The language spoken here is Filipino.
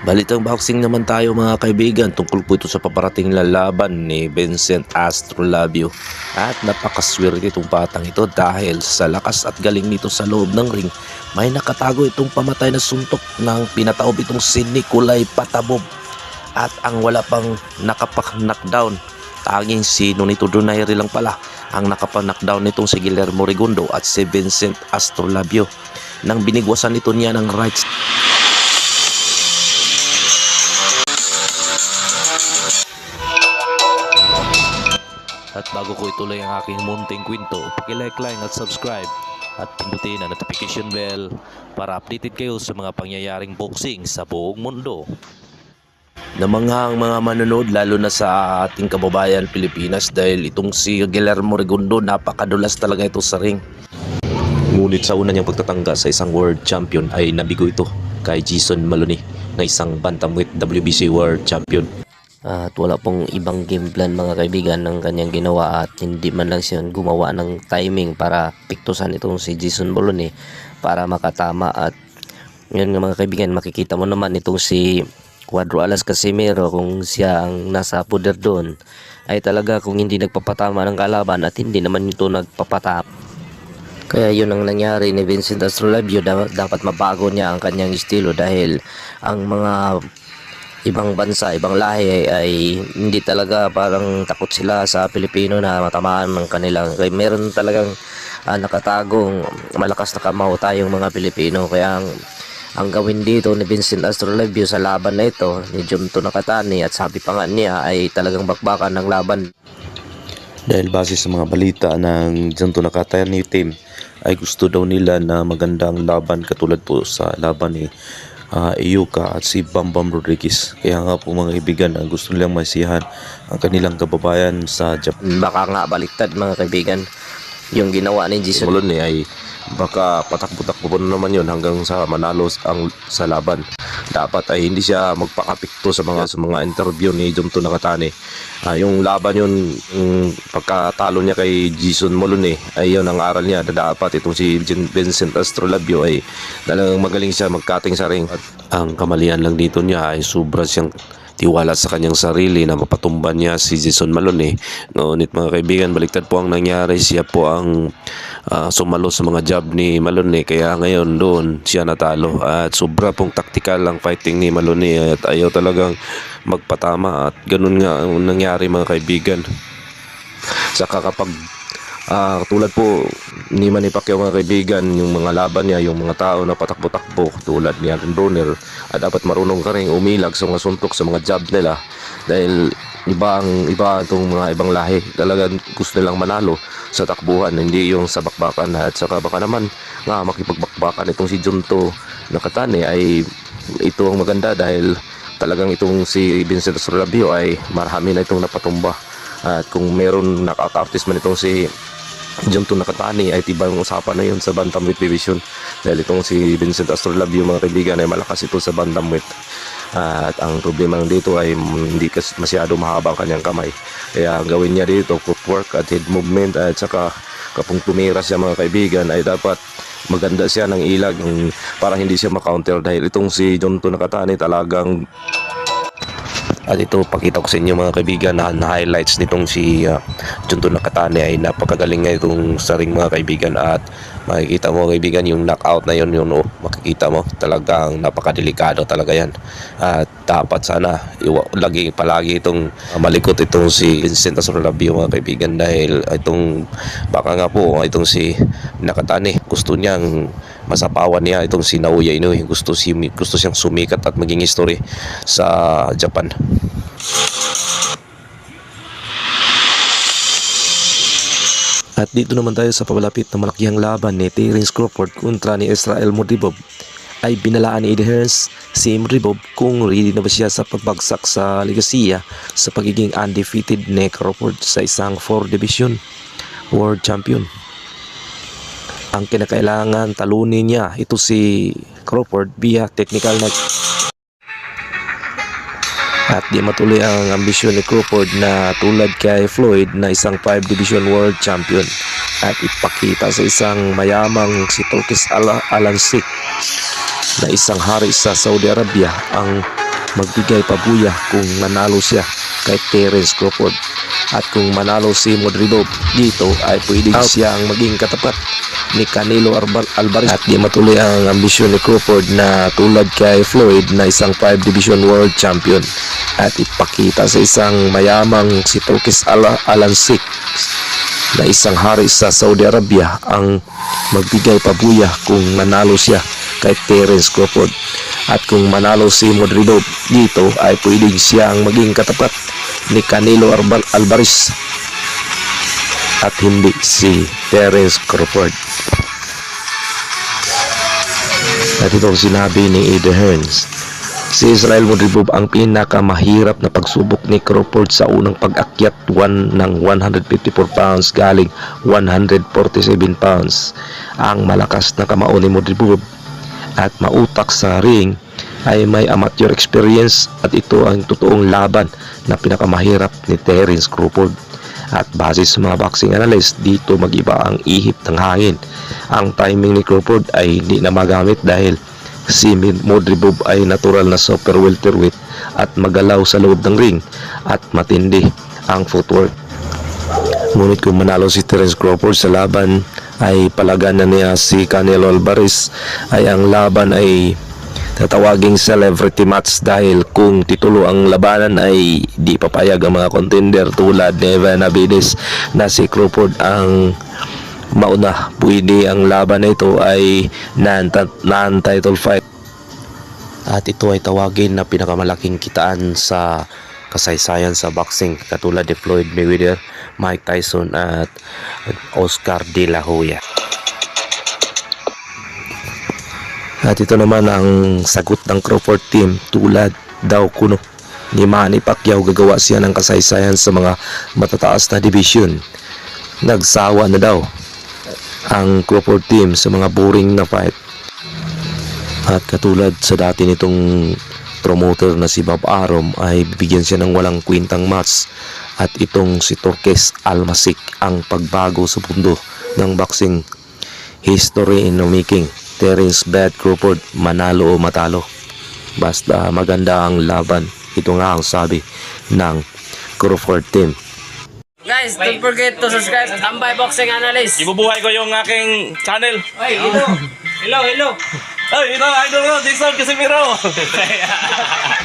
Balitang boxing naman tayo mga kaibigan. Tungkol po ito sa paparating na laban ni Vincent Astrolabio. At napakaswerte itong patang ito dahil sa lakas at galing nito sa loob ng ring may nakatago itong pamatay na suntok ng pinataob itong si Nikolay Patabob at ang wala pang nakapak-knockdown tanging si Nonito Donaire lang pala ang nakapak-knockdown nitong si Guillermo Regundo at si Vincent Astrolabio. Nang binigwasan nito niya ng right bago ko ituloy ang aking munting kwento, pakilike lang at subscribe at pindutin ang notification bell para updated kayo sa mga pangyayaring boxing sa buong mundo. Namanghang mga manonood lalo na sa ating kababayan Pilipinas dahil itong si Guillermo Regundo napakadulas talaga ito sa ring. Ngunit sa una niyang pagtatangga sa isang world champion ay nabigo ito kay Jason Maloney na isang bantamweight WBC world champion. At wala pong ibang game plan mga kaibigan ng kanyang ginawa at hindi man lang siya gumawa ng timing para piktusan itong si Jason Bolone para makatama. At ngayon nga mga kaibigan makikita mo naman itong si Cuadro Alas Casimiro kung siya ang nasa poder doon. Ay talaga kung hindi nagpapatama ng kalaban at hindi naman ito nagpapatama kaya yun ang nangyari ni Vincent Astrolabio. Da- dapat mabago niya ang kanyang estilo dahil ang mga ibang bansa, ibang lahi ay, ay hindi talaga parang takot sila sa Pilipino na matamaan ng kanilang kaya meron talagang ah, nakatagong malakas na kamao tayong mga Pilipino. Kaya ang, ang gawin dito ni Vincent Astrolabio sa laban na ito ni Junto Nakatani at sabi pa nga niya ay talagang bakbakan ng laban. Dahil base sa mga balita ng Janto Nakatani team ay gusto daw nila na magandang laban katulad po sa laban ni uh, Iyuka at si Bambam Rodriguez. Kaya nga po mga kaibigan ang gusto nilang masiyahan ang kanilang kababayan sa Japan. baka nga baliktad mga kaibigan yung ginawa ni Jason Simulon eh ay baka patakbo-takbo pa naman yun hanggang sa manalo ang sa laban. Dapat ay hindi siya magpakapikto sa mga sa mga interview ni Junto Nakatani. Ah, yung laban yun, yung pagkatalo niya kay Jason Molone ay yun ang aral niya na dapat itong si Vin- Vincent Astrolabio ay talagang magaling siya magkating sa ring. At ang kamalian lang dito niya ay sobra siyang tiwala sa kanyang sarili na mapatumban niya si Jason Malone. Ngunit mga kaibigan, baliktad po ang nangyari. Siya po ang ah, sumalo sa mga jab ni Malone. Kaya ngayon doon siya natalo. At sobra pong taktikal ang fighting ni Malone. At ayaw talagang magpatama. At ganun nga ang nangyari mga kaibigan. Saka kapag Ah, tulad po ni Manny Pacquiao mga kaibigan, yung mga laban niya, yung mga tao na patakbo-takbo tulad ni Aaron Broner, ah, dapat marunong ka rin umilag sa mga suntok sa mga jab nila dahil iba ang iba itong mga ibang lahi. Talagang gusto nilang manalo sa takbuhan hindi yung sa bakbakan. At saka baka naman nga makipagbakbakan itong si Junto Nakatane ay ito ang maganda dahil talagang itong si Vincent Sorabio ay marami na itong napatumba. At kung meron nakaka-artist man itong si Junto Nakatani ay tiba yung usapan na yun sa Bantamweight Division. Dahil itong si Vincent Astrolabio mga kaibigan ay malakas ito sa Bantamweight. At ang problema lang dito ay hindi kas masyado mahaba ang kanyang kamay. Kaya ang gawin niya dito footwork at head movement at saka kapag tumira siya mga kaibigan ay dapat maganda siya ng ilag mm, para hindi siya makounter dahil itong si Junto Nakatani talagang at ito, pakita ko sa inyo mga kaibigan na na highlights nitong si uh, Junto Nakatane ay napakagaling nga itong sa ring mga kaibigan. At makikita mo kaibigan yung knockout na yun yun oh, makikita mo talagang napakadelikado talaga yan. At dapat sana lagi palagi itong malikot itong si Vincent Asorlabio mga kaibigan dahil itong baka nga po itong si Nakatane gusto niyang masapawan niya itong si Naoya Inoue. Gusto, si, gusto siyang sumikat at maging history sa Japan. At dito naman tayo sa papalapit na malakihang laban ni Terence Crawford kontra ni Israel Modibob ay binalaan ni Eddie Hearns si Modibob kung ready na ba siya sa pagbagsak sa Legacia sa pagiging undefeated ni Crawford sa isang 4 division world champion. Ang kinakailangan talunin niya ito si Crawford via technical knock at di matuloy ang ambisyon ni Crawford na tulad kay Floyd na isang 5 division world champion at ipakita sa isang mayamang si Turkish Al Alansik na isang hari sa Saudi Arabia ang magbigay pabuya kung manalo siya kay Terence Crawford. At kung manalo si Modribo dito ay pwedeng siya ang maging katapat ni Canelo Alvarez. At di matuloy ang ambisyon ni Crawford na tulad kay Floyd na isang 5 division world champion. At ipakita sa isang mayamang si Turkish Al- Alan Sik na isang hari sa Saudi Arabia ang magbigay pabuya kung manalo siya kay Terence Crawford at kung manalo si Modribo dito ay pwedeng siya ang maging katapat ni Canelo Alvarez at hindi si Terence Crawford. At ito ang sinabi ni Ida Hearns. Si Israel Modribov ang pinakamahirap na pagsubok ni Crawford sa unang pag-akyat one ng 154 pounds galing 147 pounds. Ang malakas na kamao ni Modribov at mautak sa ring ay may amateur experience at ito ang totoong laban na pinakamahirap ni Terence Crawford. At base sa mga boxing analyst, dito mag-iba ang ihip ng hangin. Ang timing ni Crawford ay hindi na magamit dahil si Modribov ay natural na super welterweight at magalaw sa loob ng ring at matindi ang footwork. Ngunit kung manalo si Terence Crawford sa laban ay palagan na niya si Canelo Alvarez ay ang laban ay tatawaging celebrity match dahil kung titulo ang labanan ay di papayag ang mga contender tulad ni Evan Abides na si Crawford ang mauna. Pwede ang laban na ito ay non- non-title fight. At ito ay tawagin na pinakamalaking kitaan sa kasaysayan sa boxing katulad ni Floyd Mayweather, Mike Tyson at Oscar De La Hoya. At ito naman ang sagot ng Crawford team tulad daw kuno ni Manny Pacquiao gagawa siya ng kasaysayan sa mga matataas na division. Nagsawa na daw ang Crawford team sa mga boring na fight. At katulad sa dati nitong promoter na si Bob Arum ay bibigyan siya ng walang kwintang match at itong si Turkes Almasik ang pagbago sa mundo ng boxing history in the making. Terence Bad Crawford manalo o matalo. Basta maganda ang laban. Ito nga ang sabi ng Crawford team. Guys, don't forget to subscribe to Tambay Boxing Analyst. Ibubuhay ko yung aking channel. Ay, hello. Hello, hello. Ay, ito, idol ko, Jason Casimiro.